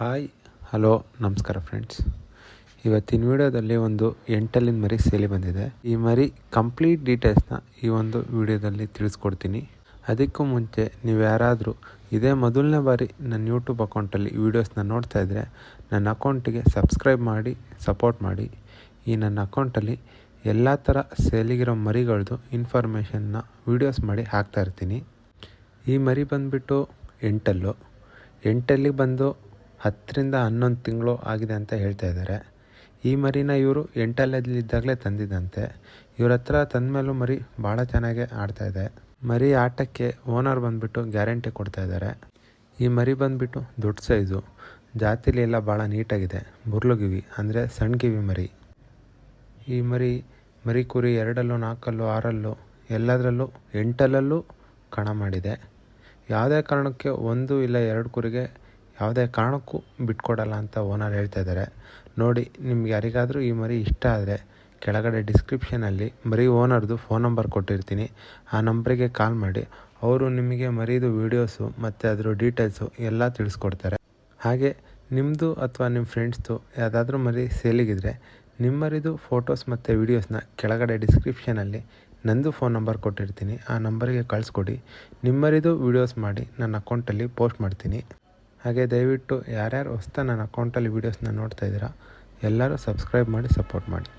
Hi, hello, ನಮಸ್ಕಾರ friends ಇವತ್ತಿನ ವಿಡಿಯೋದಲ್ಲಿ ಒಂದು ಎಂಟಲ್ಲಿನ ಮರಿ ಸೇಲಿ ಬಂದಿದೆ. ಈ ಮರಿ ಕಂಪ್ಲೀಟ್ ಡೀಟೇಲ್ಸ್ನ ಈ ಒಂದು ವಿಡಿಯೋದಲ್ಲಿ ತಿಳಿಸ್ಕೊಡ್ತೀನಿ. ಅದಕ್ಕೂ ಮುಂಚೆ ನೀವು ಯಾರಾದರೂ ಇದೇ ಮೊದಲನೇ ಬಾರಿ ನನ್ನ ಯೂಟ್ಯೂಬ್ ಅಕೌಂಟಲ್ಲಿ ವೀಡಿಯೋಸ್ನ ನೋಡ್ತಾ ಇದ್ದರೆ ನನ್ನ ಅಕೌಂಟಿಗೆ ಸಬ್ಸ್ಕ್ರೈಬ್ ಮಾಡಿ ಸಪೋರ್ಟ್ ಮಾಡಿ. ಈ ನನ್ನ ಅಕೌಂಟಲ್ಲಿ ಎಲ್ಲ ಥರ ಸೇಲಿಗಿರೋ ಮರಿಗಳದ್ದು ಇನ್ಫಾರ್ಮೇಷನ್ನ ವೀಡಿಯೋಸ್ ಮಾಡಿ ಹಾಕ್ತಾ ಇರ್ತೀನಿ. ಈ ಮರಿ ಬಂದುಬಿಟ್ಟು ಎಂಟಲ್ಲು? ಎಂಟಲ್ಲಿಗೆ ಬಂದು ಹತ್ತರಿಂದ ಹನ್ನೊಂದು ತಿಂಗಳು ಆಗಿದೆ ಅಂತ ಹೇಳ್ತಾ ಇದ್ದಾರೆ. ಈ ಮರಿನ ಇವರು ಎಂಟಲ್ಲಿದ್ದಾಗಲೇ ತಂದಿದ್ದಂತೆ. ಇವ್ರ ಹತ್ರ ತಂದಮೇಲೂ ಮರಿ ಭಾಳ ಚೆನ್ನಾಗೇ ಆಡ್ತಾ ಇದೆ. ಮರಿ ಆಟಕ್ಕೆ ಓನರ್ ಬಂದುಬಿಟ್ಟು ಗ್ಯಾರಂಟಿ ಕೊಡ್ತಾ ಇದ್ದಾರೆ. ಈ ಮರಿ ಬಂದುಬಿಟ್ಟು ದೊಡ್ಡ ಸೈಜು. ಜಾತಿಲಿ ಎಲ್ಲ ಭಾಳ ನೀಟಾಗಿದೆ. ಬುರ್ಲುಗಿವಿ ಅಂದರೆ ಸಣ್ಣ ಕಿವಿ ಮರಿ. ಈ ಮರಿ ಮರಿ ಕುರಿ ಎರಡಲ್ಲೂ, ನಾಲ್ಕಲ್ಲೂ, ಆರಲ್ಲೂ, ಎಲ್ಲದರಲ್ಲೂ ಎಂಟಲ್ಲೂ ಕಣ ಮಾಡಿದೆ. ಯಾವುದೇ ಕಾರಣಕ್ಕೆ ಒಂದು ಇಲ್ಲ ಎರಡು ಕುರಿಗೆ ಯಾವುದೇ ಕಾರಣಕ್ಕೂ ಬಿಟ್ಕೊಡಲ್ಲ ಅಂತ ಓನರ್ ಹೇಳ್ತಾ ಇದ್ದಾರೆ. ನೋಡಿ, ನಿಮ್ಗೆ ಯಾರಿಗಾದರೂ ಈ ಮರಿ ಇಷ್ಟ ಆದರೆ ಕೆಳಗಡೆ ಡಿಸ್ಕ್ರಿಪ್ಷನಲ್ಲಿ ಮರಿ ಓನರ್ದು ಫೋನ್ ನಂಬರ್ ಕೊಟ್ಟಿರ್ತೀನಿ. ಆ ನಂಬರಿಗೆ ಕಾಲ್ ಮಾಡಿ. ಅವರು ನಿಮಗೆ ಮರಿದು ವೀಡಿಯೋಸು ಮತ್ತು ಅದರ ಡೀಟೇಲ್ಸು ಎಲ್ಲ ತಿಳಿಸ್ಕೊಡ್ತಾರೆ. ಹಾಗೆ ನಿಮ್ಮದು ಅಥವಾ ನಿಮ್ಮ ಫ್ರೆಂಡ್ಸ್ದು ಯಾವುದಾದ್ರೂ ಮರಿ ಸೇಲಿಗಿದ್ರೆ ನಿಮ್ಮರಿದು ಫೋಟೋಸ್ ಮತ್ತು ವೀಡಿಯೋಸ್ನ ಕೆಳಗಡೆ ಡಿಸ್ಕ್ರಿಪ್ಷನಲ್ಲಿ ನಂದು ಫೋನ್ ನಂಬರ್ ಕೊಟ್ಟಿರ್ತೀನಿ. ಆ ನಂಬರಿಗೆ ಕಳಿಸ್ಕೊಡಿ. ನಿಮ್ಮರಿದು ವೀಡಿಯೋಸ್ ಮಾಡಿ ನನ್ನ ಅಕೌಂಟಲ್ಲಿ ಪೋಸ್ಟ್ ಮಾಡ್ತೀನಿ. ಹಾಗೆ ದಯವಿಟ್ಟು ಯಾರ್ಯಾರು ಹೊಸ್ತಾ ನನ್ನ ಅಕೌಂಟಲ್ಲಿ ವೀಡಿಯೋಸ್ನ ನೋಡ್ತಾ ಇದ್ದೀರಾ ಎಲ್ಲರೂ ಸಬ್ಸ್ಕ್ರೈಬ್ ಮಾಡಿ ಸಪೋರ್ಟ್ ಮಾಡಿ.